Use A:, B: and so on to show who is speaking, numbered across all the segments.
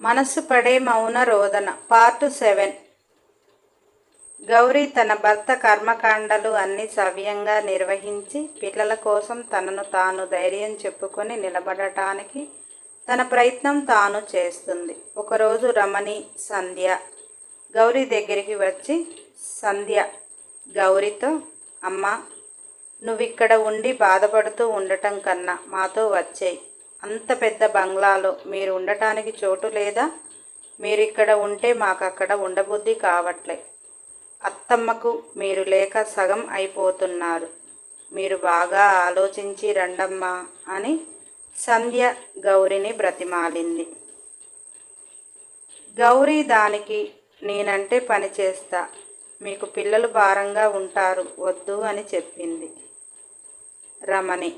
A: మనసు పడే మౌన రోదన పార్ట్ సెవెన్. గౌరీ తన భర్త కర్మకాండలు అన్ని సవ్యంగా నిర్వహించి పిల్లల కోసం తనను తాను ధైర్యం చెప్పుకొని నిలబడటానికి తన ప్రయత్నం తాను చేస్తుంది. ఒకరోజు రమణి సంధ్య గౌరీ దగ్గరికి వచ్చి సంధ్య గౌరీతో అమ్మ నువ్విక్కడ ఉండి బాధపడుతూ ఉండటం కన్నా మాతో వచ్చేయి. అంత పెద్ద బంగ్లాలో మీరు ఉండటానికి చోటు లేదా? మీరు ఇక్కడ ఉంటే మాకు అక్కడ ఉండబుద్ధి కావట్లే. అత్తమ్మకు మీరు లేక సగం అయిపోతున్నారు. మీరు బాగా ఆలోచించి రండమ్మా అని సంధ్య గౌరిని బ్రతిమాలింది. గౌరీ దానికి నేనంటే పని చేస్తా. మీకు పిల్లలు భారంగా ఉంటారు వద్దు అని చెప్పింది. రమణి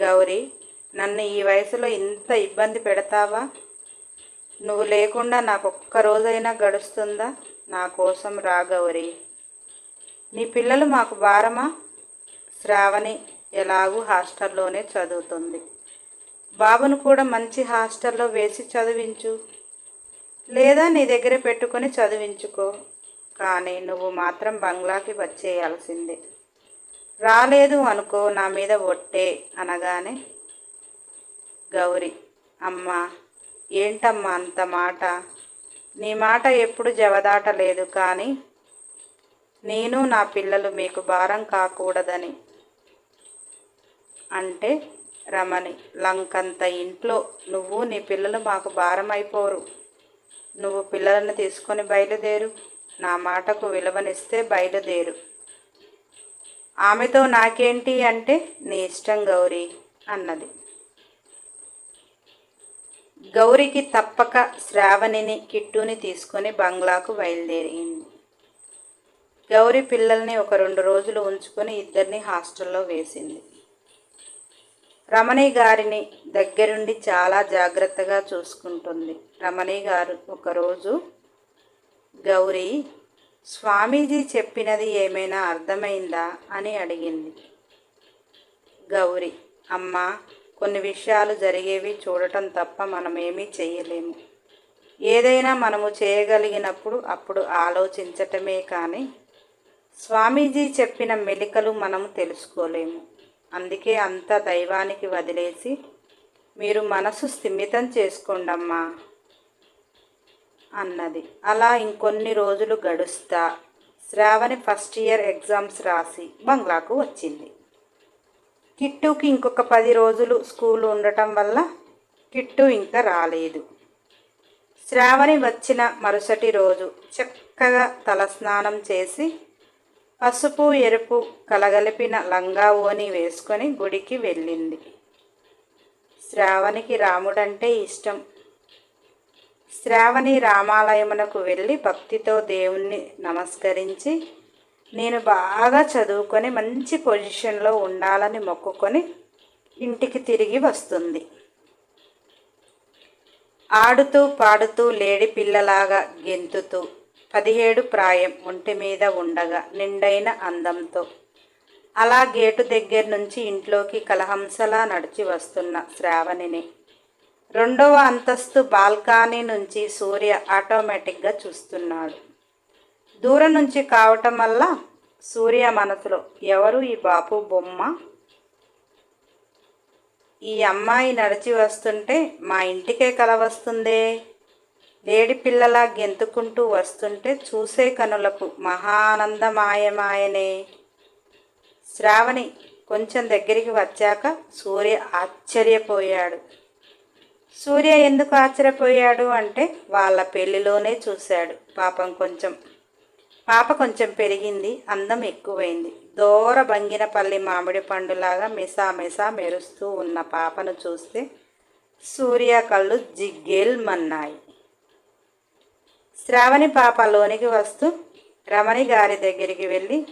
A: గౌరీ నన్ను ఈ వయసులో ఇంత ఇబ్బంది పెడతావా? నువ్వు లేకుండా నాకు ఒక్క రోజైనా గడుస్తుందా? నా కోసం రాగౌరి నీ పిల్లలు మాకు భారమా? శ్రావణి ఎలాగూ హాస్టల్లోనే చదువుతుంది. బాబును కూడా మంచి హాస్టల్లో వేసి చదివించు. లేదా నీ దగ్గర పెట్టుకొని చదివించుకో. కానీ నువ్వు మాత్రం బంగ్లాకి వచ్చేయాల్సిందే. రాలేదు అనుకో నా మీద ఒట్టే అనగానే గౌరీ అమ్మా ఏంటమ్మా అంత మాట? నీ మాట ఎప్పుడు జవదాటలేదు కానీ నేను నా పిల్లలు మీకు భారం కాకూడదని. అంటే రమణి లంకంత ఇంట్లో నువ్వు నీ పిల్లలు మాకు భారం అయిపోరు నువ్వు పిల్లలను తీసుకొని బయలుదేరు. నా మాటకు విలువనిస్తే బయలుదేరు. ఆమెతో నాకేంటి అంటే నీ ఇష్టం గౌరీ అన్నది. గౌరికి తప్పక శ్రావణిని కిట్టుని తీసుకొని బంగ్లాకు బయలుదేరింది. గౌరీ పిల్లల్ని ఒక రెండు రోజులు ఉంచుకొని ఇద్దరిని హాస్టల్లో వేసింది. రమణి గారిని దగ్గరుండి చాలా జాగ్రత్తగా చూసుకుంటుంది. రమణి గారు ఒకరోజు గౌరీ స్వామీజీ చెప్పినది ఏమైనా అర్థమైందా? అని అడిగింది. గౌరీ అమ్మా కొన్ని విషయాలు జరిగేవి చూడటం తప్ప మనం ఏమీ చేయలేము ఏదైనా మనము చేయగలిగినప్పుడు అప్పుడు ఆలోచించటమే కానీ స్వామీజీ చెప్పిన మెలికలు మనము తెలుసుకోలేము. అందుకే అంత దైవానికి వదిలేసి మీరు మనసు స్థిమితం చేసుకోండమ్మా అన్నది. అలా ఇంకొన్ని రోజులు గడుస్తా శ్రావణి ఫస్ట్ ఇయర్ ఎగ్జామ్స్ రాసి బంగ్లాకు వచ్చింది. కిట్టుకి ఇంకొక పది రోజులు స్కూల్ ఉండటం వల్ల కిట్టు ఇంకా రాలేదు. శ్రావణి వచ్చిన మరుసటి రోజు చక్కగా తలస్నానం చేసి పసుపు ఎరుపు కలగలిపిన లంగా ఓని వేసుకొని గుడికి వెళ్ళింది. శ్రావణికి రాముడంటే ఇష్టం. శ్రావణి రామాలయమునకు వెళ్ళి భక్తితో దేవుణ్ణి నమస్కరించి నేను బాగా చదువుకొని మంచి పొజిషన్లో ఉండాలని మొక్కుకొని ఇంటికి తిరిగి వస్తుంది. ఆడుతూ పాడుతూ లేడి పిల్లలాగా గెంతుతూ పదిహేడు ప్రాయం ఒంటి మీద ఉండగా నిండైన అందంతో అలా గేటు దగ్గర నుంచి ఇంట్లోకి కలహంసలా నడిచి వస్తున్న శ్రావణిని. రెండవ అంతస్తు బాల్కనీ నుంచి సూర్య ఆటోమేటిక్గా చూస్తున్నాడు. దూరం నుంచి కావటం వల్ల సూర్య మనసులో ఎవరు ఈ బాపు బొమ్మ? ఈ అమ్మాయి నడిచి వస్తుంటే మా ఇంటికే కల వస్తుందే. లేడి పిల్లలా గెంతుకుంటూ వస్తుంటే చూసే కనులకు మహానందమాయమాయనే శ్రావణి కొంచెం దగ్గరికి వచ్చాక సూర్య ఆశ్చర్యపోయాడు. సూర్య ఎందుకు ఆశ్చర్యపోయాడు అంటే వాళ్ళ పెళ్ళిలోనే చూశాడు. పాపం కొంచెం పాప కొంచెం పెరిగింది అందం ఎక్కువైంది. దూర బంగినపల్లి మామిడి పండులాగా మిసా మిసా మెరుస్తూ ఉన్న పాపను చూస్తే సూర్య కళ్ళు జిగ్గేల్మన్నాయి. శ్రావణి పాప లోనికి వస్తూ రమణి గారి దగ్గరికి వెళ్ళి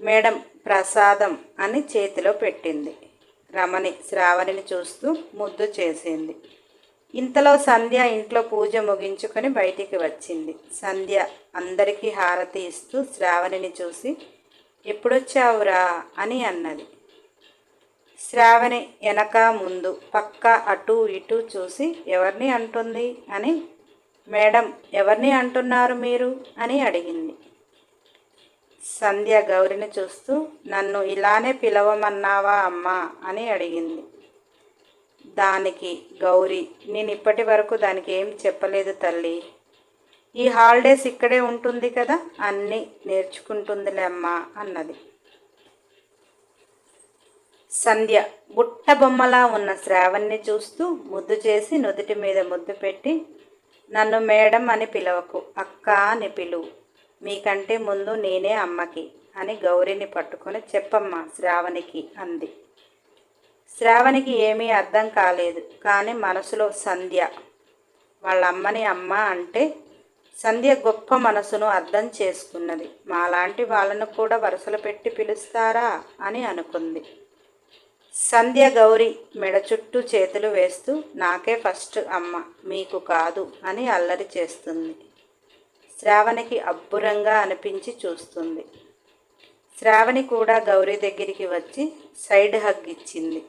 A: మేడం ప్రసాదం అని చేతిలో పెట్టింది. రమణి శ్రావణిని చూస్తూ ముద్దు చేసింది. ఇంతలో సంధ్య ఇంట్లో పూజ ముగించుకొని బయటికి వచ్చింది. సంధ్య అందరికీ హారతి ఇస్తూ శ్రావణిని చూసి ఎప్పుడొచ్చావురా? అని అన్నది. శ్రావణి వెనక ముందు పక్క అటు ఇటు చూసి ఎవరిని అంటుంది? అని మేడం ఎవరిని అంటున్నారు మీరు? అని అడిగింది. సంధ్య గౌరిని చూస్తూ నన్ను ఇలానే పిలవమన్నావా అమ్మా? అని అడిగింది. దానికి గౌరీ. నేను ఇప్పటి వరకు దానికి ఏం చెప్పలేదు తల్లి. ఈ హాలిడేస్ ఇక్కడే ఉంటుంది కదా అన్నీ నేర్చుకుంటుందిలే అమ్మా అన్నది. సంధ్య బుట్ట బొమ్మలా ఉన్న శ్రావణ్ణి చూస్తూ ముద్దు చేసి నుదుటి మీద ముద్దు పెట్టి నన్ను మేడం అని పిలవకు అక్క అని పిలువు మీకంటే ముందు నేనే అమ్మకి అని గౌరిని పట్టుకొని చెప్పమ్మా శ్రావణికి అంది. శ్రావణికి ఏమీ అర్థం కాలేదు. కానీ మనసులో సంధ్య వాళ్ళ అమ్మని అమ్మ అంటే సంధ్య గొప్ప మనసును అర్థం చేసుకున్నది. మాలాంటి వాళ్ళను కూడా వరుసలు పెట్టి పిలుస్తారా అని అనుకుంది. సంధ్య గౌరి మెడ చుట్టూ చేతులు వేస్తూ నాకే ఫస్ట్ అమ్మ మీకు కాదు అని అల్లరి చేస్తుంది. శ్రావణికి అబ్బురంగా అనిపించి చూస్తుంది. శ్రావణి కూడా గౌరీ దగ్గరికి వచ్చి సైడ్ హగ్ ఇచ్చింది.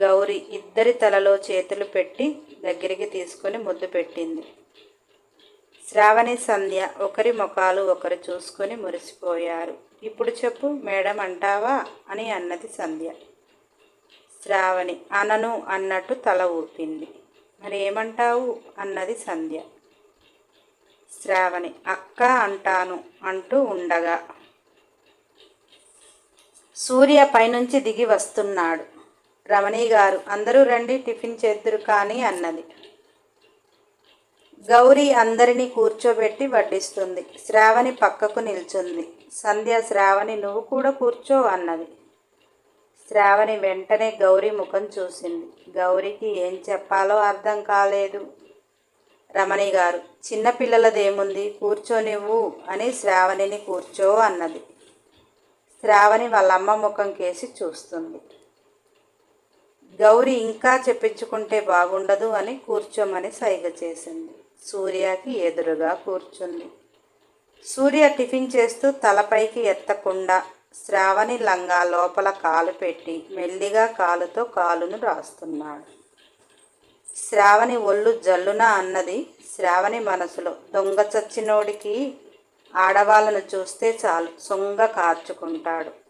A: గౌరి ఇద్దరి తలలో చేతులు పెట్టి దగ్గరికి తీసుకొని ముద్దు పెట్టింది. శ్రావణి సంధ్య ఒకరి ముఖాలు ఒకరు చూసుకొని మురిసిపోయారు. ఇప్పుడు చెప్పు మేడం అంటావా? అని అన్నది సంధ్య. శ్రావణి అనను అన్నట్టు తల ఊపింది. మరి ఏమంటావు? అన్నది సంధ్య. శ్రావణి అక్క అంటాను అంటూ ఉండగా సూర్య పైనుంచి దిగి వస్తున్నాడు. రమణి గారు అందరూ రండి టిఫిన్ చేద్దురు కానీ అన్నది. గౌరీ అందరినీ కూర్చోబెట్టి వడ్డిస్తుంది. శ్రావణి పక్కకు నిల్చుంది. సంధ్య శ్రావణి నువ్వు కూడా కూర్చో అన్నది. శ్రావణి వెంటనే గౌరీ ముఖం చూసింది. గౌరికి ఏం చెప్పాలో అర్థం కాలేదు రమణి గారు. చిన్నపిల్లలదేముంది కూర్చోనివ్వు అని శ్రావణిని కూర్చో అన్నది. శ్రావణి వాళ్ళ అమ్మ ముఖం కేసి చూస్తుంది. గౌరి ఇంకా చెప్పించుకుంటే బాగుండదు అని కూర్చోమని సైగ చేసింది. సూర్యకి ఎదురుగా కూర్చుంది. సూర్య టిఫిన్ చేస్తూ తలపైకి ఎత్తకుండా శ్రావణి లంగా లోపల కాలు పెట్టి మెల్లిగా కాలుతో కాలును రాస్తున్నాడు. శ్రావణి ఒళ్ళు జల్లున అన్నది శ్రావణి మనసులో. దొంగ చచ్చినోడికి ఆడవాళ్ళను చూస్తే చాలు సొంగ కార్చుకుంటాడు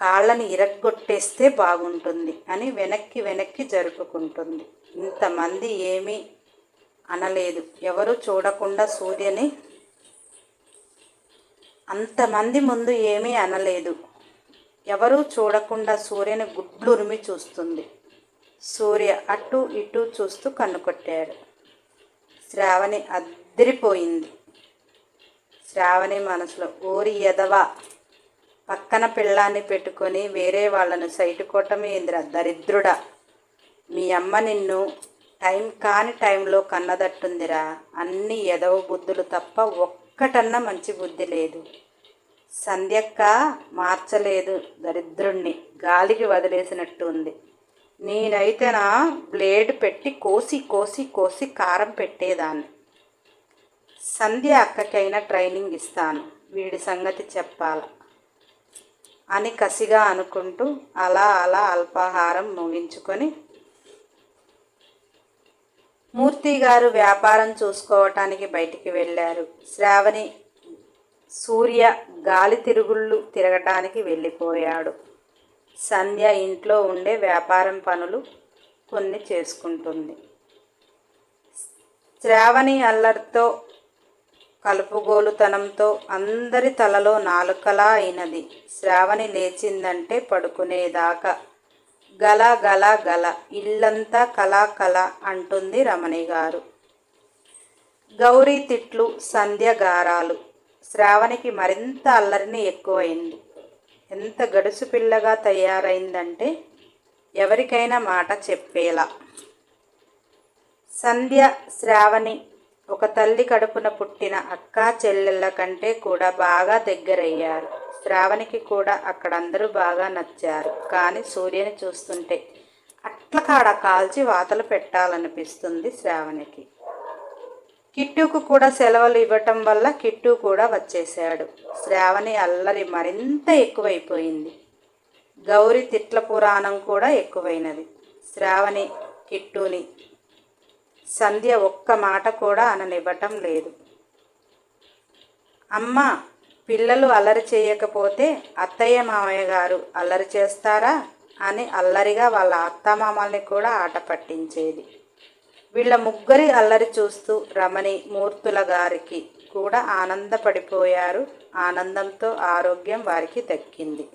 A: కాళ్ళని ఇరగ్గొట్టేస్తే బాగుంటుంది అని వెనక్కి వెనక్కి జరుపుకుంటుంది. ఇంతమంది ఏమీ అనలేదు. ఎవరు చూడకుండా సూర్యని అంతమంది ముందు ఏమీ అనలేదు. ఎవరూ చూడకుండా సూర్యుని గుడ్లురిమి చూస్తుంది. సూర్య అటు ఇటు చూస్తూ కన్నుకొట్టాడు. శ్రావణి అద్దరిపోయింది. శ్రావణి మనసులో ఊరి ఎదవా పక్కన పిల్లాన్ని పెట్టుకొని వేరే వాళ్ళను సైటు కొట్టమేంద్ర దరిద్రుడా. మీ అమ్మ నిన్ను టైం కాని టైంలో కన్నదట్టుందిరా. అన్ని ఎదవ బుద్ధులు తప్ప ఒక్కటన్నా మంచి బుద్ధి లేదు. సంధ్యక్క మార్చలేదు దరిద్రుణ్ణి. గాలికి వదిలేసినట్టు ఉంది నేనైతే నా బ్లేడ్ పెట్టి కోసి కోసి కోసి కారం పెట్టేదాన్ని. సంధ్య అక్కకైనా ట్రైనింగ్ ఇస్తాను. వీడి సంగతి చెప్పాలా. అని కసిగా అనుకుంటూ అలా అలా అల్పాహారం ముగించుకొని మూర్తి గారు వ్యాపారం చూసుకోవటానికి బయటికి వెళ్ళారు. శ్రావణి సూర్య గాలి తిరుగుళ్ళు తిరగటానికి వెళ్ళిపోయాడు. సంధ్య ఇంట్లో ఉండే వ్యాపారం పనులు కొన్ని చేసుకుంటుంది. శ్రావణి అల్లరితో కలుపుగోలుతనంతో అందరి తలలో నాలుకలా అయినది. శ్రావణి లేచిందంటే పడుకునేదాకా గల గల గల ఇల్లంతా కళా కళ అంటుంది రమణి గారు. గౌరీ తిట్లు సంధ్యగారాలు. శ్రావణికి మరింత అల్లరిని ఎక్కువైంది. ఎంత గడుసు పిల్లగా తయారైందంటే ఎవరికైనా మాట చెప్పేలా. సంధ్య శ్రావణి ఒక తల్లి కడుపున పుట్టిన అక్క చెల్లెళ్ళ కంటే కూడా బాగా దగ్గరయ్యారు. శ్రావణికి కూడా అక్కడందరూ బాగా నచ్చారు. కానీ సూర్యుని చూస్తుంటే అట్ల కాడ కాల్చి వాతలు పెట్టాలనిపిస్తుంది శ్రావణికి. కిట్టుకు కూడా సెలవులు ఇవ్వటం వల్ల కిట్టు కూడా వచ్చేశాడు. శ్రావణి అల్లరి మరింత ఎక్కువైపోయింది. గౌరి తిట్ల పురాణం కూడా ఎక్కువైనది. శ్రావణి కిట్టుని సంధ్య ఒక్క మాట కూడా అననివ్వటం లేదు. అమ్మ పిల్లలు అల్లరి చేయకపోతే అత్తయ్య మామయ్య గారు అల్లరి చేస్తారా? అని అల్లరిగా వాళ్ళ అత్తమామల్ని కూడా ఆట పట్టించేది. వీళ్ళ ముగ్గురి అల్లరి చూస్తూ రమణి మూర్తుల గారికి కూడా ఆనందపడిపోయారు. ఆనందంతో ఆరోగ్యం వారికి దక్కింది.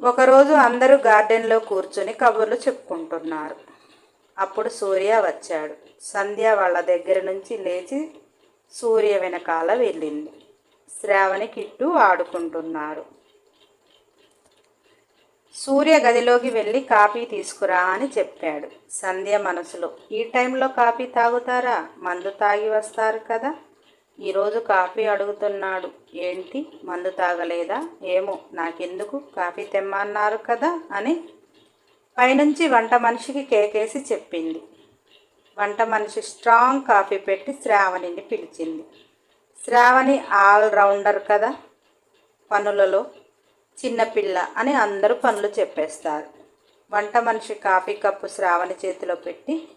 A: ఒకరోజు అందరూ గార్డెన్లో కూర్చుని కబుర్లు చెప్పుకుంటున్నారు. అప్పుడు సూర్య వచ్చాడు. సంధ్య వాళ్ళ దగ్గర నుంచి లేచి సూర్య వెనకాల వెళ్ళింది. శ్రావణి కిట్టు ఆడుకుంటున్నారు. సూర్య గదిలోకి వెళ్ళి కాఫీ తీసుకురా అని చెప్పాడు. సంధ్య మనసులో ఈ టైంలో కాఫీ తాగుతారా? మందు తాగి వస్తారు కదా. ఈరోజు కాఫీ అడుగుతున్నాడు. ఏంటి? మందు తాగలేదా? ఏమో నాకెందుకు? కాఫీ తెమ్మన్నారు కదా అని పైనుంచి వంట మనిషికి కేకేసి చెప్పింది. వంట మనిషి స్ట్రాంగ్ కాఫీ పెట్టి శ్రావణిని పిలిచింది. శ్రావణి ఆల్ రౌండర్ కదా పనులలో చిన్నపిల్ల అని అందరూ పనులు చెప్పేస్తారు. వంట మనిషి కాఫీ కప్పు శ్రావణి చేతిలో పెట్టి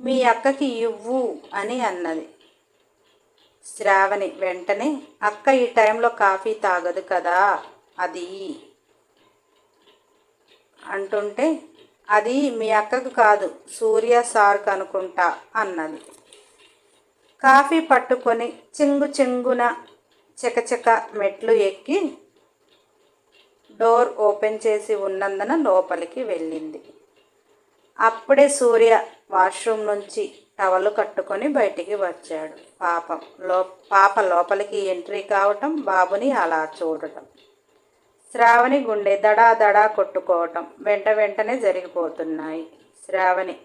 A: మీ అక్కకి ఇవ్వు అని అన్నది. శ్రావణి వెంటనే అక్క ఈ టైంలో కాఫీ తాగదు కదా అది అంటుంటే అది మీ అక్కకు కాదు సూర్య సార్కు అనుకుంటా అన్నది. కాఫీ పట్టుకొని చెంగు చెంగున చకచక మెట్లు ఎక్కి డోర్ ఓపెన్ చేసి ఉన్నందున లోపలికి వెళ్ళింది. అప్పుడే సూర్య వాష్రూమ్ నుంచి టవలు కట్టుకొని బయటికి వచ్చాడు. పాపం లో పాప లోపలికి ఎంట్రీ కావటం బాబుని అలా చూడటం. శ్రావణి గుండె దడా దడా కొట్టుకోవటం వెంట వెంటనే జరిగిపోతున్నాయి. శ్రావణి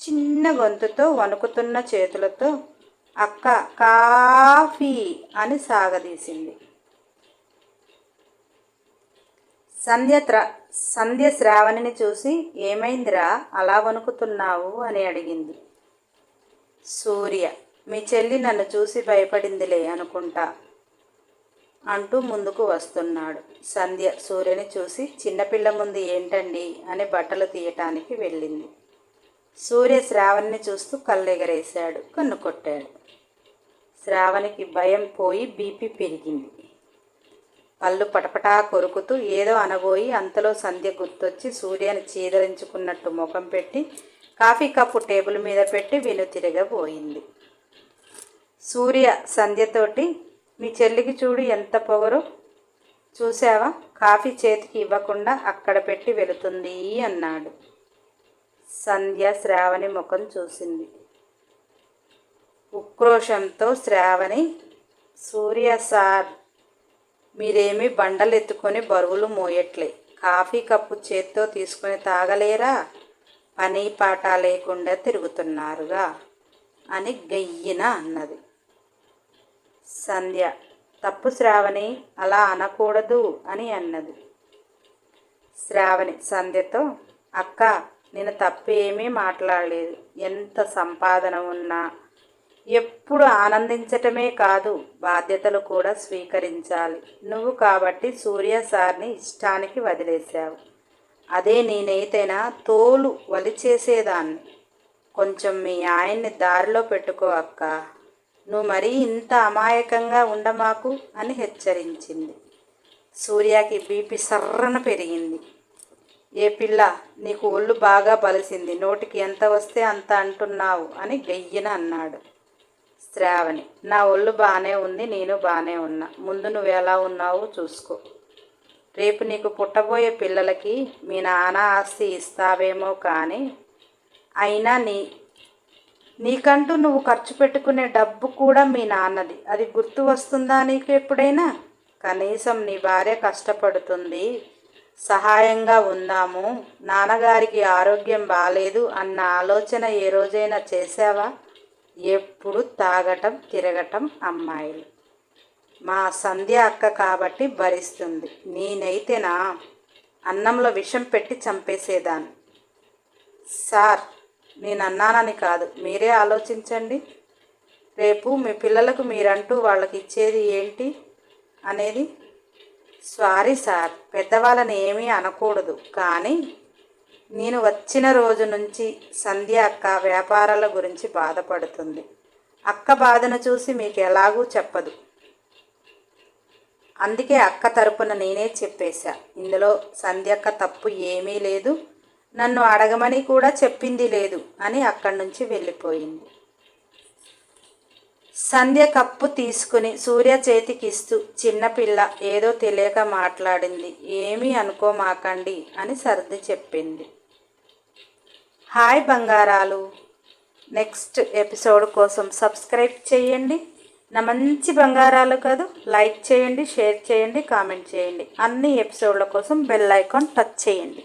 A: చిన్న గొంతుతో వణుకుతున్న చేతులతో అక్క కాఫీ అని సాగదీసింది. సంధ్య సంధ్య శ్రావణిని చూసి ఏమైందిరా? అలా వణుకుతున్నావు? అని అడిగింది. సూర్య మీ చెల్లి నన్ను చూసి భయపడిందిలే అనుకుంటా. అంటూ ముందుకు వస్తున్నాడు. సంధ్య సూర్యని చూసి చిన్నపిల్ల ముందు ఏంటండి? అని బట్టలు తీయటానికి వెళ్ళింది. సూర్య శ్రావణిని చూస్తూ కళ్ళెగరేశాడు కన్ను కొట్టాడు. శ్రావణికి భయం పోయి బీపీ పెరిగింది. పళ్ళు పటపటా కొరుకుతూ ఏదో అనబోయి అంతలో సంధ్య గుర్తొచ్చి సూర్యని చీదరించుకున్నట్టు ముఖం పెట్టి కాఫీ కప్పు టేబుల్ మీద పెట్టి వెనుతిరగబోయింది సూర్య సంధ్యతోటి మీ చెల్లికి చూడు ఎంత పొగరు. చూసావా కాఫీ చేతికి ఇవ్వకుండా అక్కడ పెట్టి వెళుతుంది అన్నాడు. సంధ్య శ్రావణి ముఖం చూసింది. ఉక్రోషంతో శ్రావణి సూర్య సార్ మీరేమీ బండలు ఎత్తుకొని బరువులు మోయట్లే. కాఫీ కప్పు చేత్తో తీసుకొని తాగలేరా? పని పాట లేకుండా తిరుగుతున్నారుగా అని గయ్యిన అన్నది. సంధ్య. తప్పు శ్రావణి అలా అనకూడదు అని అన్నది. శ్రావణి సంధ్యతో అక్క నేను తప్పేమీ మాట్లాడలేదు. ఎంత సంపాదన ఉన్నా ఎప్పుడు ఆనందించటమే కాదు బాధ్యతలు కూడా స్వీకరించాలి. నువ్వు కాబట్టి సూర్య సార్ని ఇష్టానికి వదిలేశావు. అదే నేనైతేనా తోలు వలిచేసేదాన్ని. కొంచెం మీ ఆయన్ని దారిలో పెట్టుకో అక్క. నువ్వు మరీ ఇంత అమాయకంగా ఉండమాకు అని హెచ్చరించింది. సూర్యకి బీపీ సర్రన పెరిగింది. ఏ పిల్ల నీకు ఒళ్ళు బాగా బలిసింది నోటికి ఎంత వస్తే అంత అంటున్నావు అని గయ్యన అన్నాడు. శ్రావణి నా ఒళ్ళు బాగానే ఉంది నేను బాగానే ఉన్నా. ముందు నువ్వు ఎలా ఉన్నావు చూసుకో. రేపు నీకు పుట్టబోయే పిల్లలకి మీ నాన్న ఆస్తి ఇస్తావేమో కానీ అయినా నీ నీకంటూ నువ్వు ఖర్చు పెట్టుకునే డబ్బు కూడా మీ నాన్నది. అది గుర్తు వస్తుందా నీకు ఎప్పుడైనా? కనీసం నీ భార్య కష్టపడుతుంది. సహాయంగా ఉందాము. నాన్నగారికి ఆరోగ్యం బాగాలేదు అన్న ఆలోచన ఏ రోజైనా చేసావా ఎప్పుడు తాగటం తిరగటం అమ్మాయిలు. మా సంధ్య అక్క కాబట్టి భరిస్తుంది. నేనైతేనా? అన్నంలో విషం పెట్టి చంపేసేదాన్ని. సార్ నేను అన్నానని కాదు. మీరే ఆలోచించండి. రేపు మీ పిల్లలకు మీరంటూ వాళ్ళకి ఇచ్చేది ఏంటి అనేది సారీ సార్. పెద్దవాళ్ళని ఏమీ అనకూడదు. కానీ నేను వచ్చిన రోజు నుంచి సంధ్య అక్క వ్యాపారాల గురించి బాధపడుతుంది. అక్క బాధను చూసి మీకు ఎలాగూ చెప్పదు. అందుకే అక్క తరపున నేనే చెప్పేశా. ఇందులో సంధ్యక్క తప్పు ఏమీ లేదు. నన్ను అడగమని కూడా చెప్పింది లేదు అని అక్కడి నుంచి వెళ్ళిపోయింది. సంధ్య కప్పు తీసుకుని సూర్య చేతికిస్తూ చిన్నపిల్ల ఏదో తెలియక మాట్లాడింది. ఏమీ అనుకోమాకండి అని సర్ది చెప్పింది. హాయ్ బంగారాలు. నెక్స్ట్ ఎపిసోడ్ కోసం సబ్స్క్రైబ్ చేయండి. నా మంచి బంగారాలు కాదు లైక్ చేయండి షేర్ చేయండి కామెంట్ చేయండి. అన్ని ఎపిసోడ్ల కోసం బెల్ ఐకాన్ టచ్ చేయండి.